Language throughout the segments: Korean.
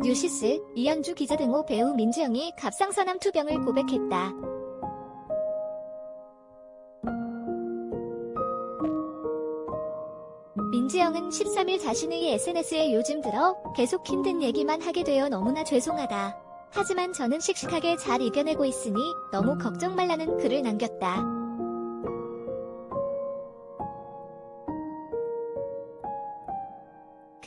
뉴시스, 이현주 기자 등호 배우 민지영이 갑상선암 투병을 고백했다. 민지영은 13일 자신의 SNS에 요즘 들어 계속 힘든 얘기만 하게 되어 너무나 죄송하다. 하지만 저는 씩씩하게 잘 이겨내고 있으니 너무 걱정 말라는 글을 남겼다.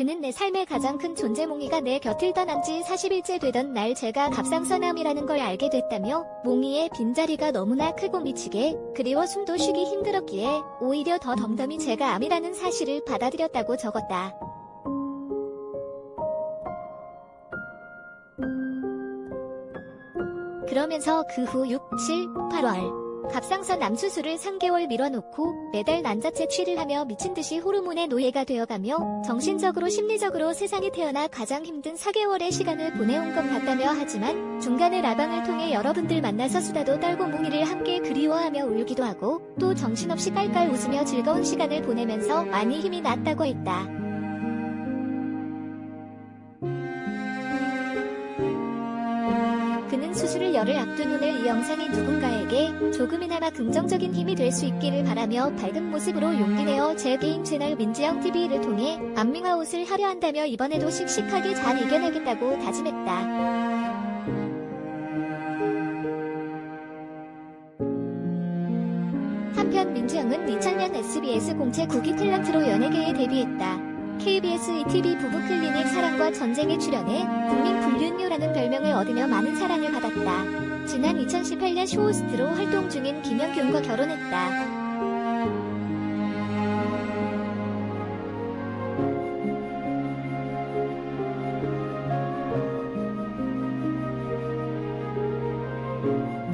그는 내 삶의 가장 큰 존재 몽이가 내 곁을 떠난 지 40일째 되던 날 제가 갑상선암이라는 걸 알게 됐다며 몽이의 빈자리가 너무나 크고 미치게 그리워 숨도 쉬기 힘들었기에 오히려 더 덤덤히 제가 암이라는 사실을 받아들였다고 적었다. 그러면서 그 후 6, 7, 8월 갑상선 암 수술을 3개월 미뤄놓고 매달 난자체 취를 하며 미친 듯이 호르몬의 노예가 되어가며 정신적으로 심리적으로 세상에 태어나 가장 힘든 4개월의 시간을 보내온 것 같다며 하지만 중간에 라방을 통해 여러분들 만나서 수다도 떨고 몽이를 함께 그리워하며 울기도 하고 또 정신없이 깔깔 웃으며 즐거운 시간을 보내면서 많이 힘이 났다고 했다. 수술을 열흘 앞둔 오늘 이 영상이 누군가에게 조금이나마 긍정적인 힘이 될 수 있기를 바라며 밝은 모습으로 용기 내어 제 개인 채널 민지영 TV를 통해 안밍아웃을 하려 한다며 이번에도 씩씩하게 잘 이겨내겠다고 다짐했다. 한편 민지영은 2000년 SBS 공채 국기 탤런트로 연예계에 데뷔했다. KBS ETV 부부 클리닉 사랑과 전쟁에 출연해 국민 얻으며 많은 사랑을 받았다. 지난 2018년 쇼호스트로 활동 중인 김연균과 결혼했다.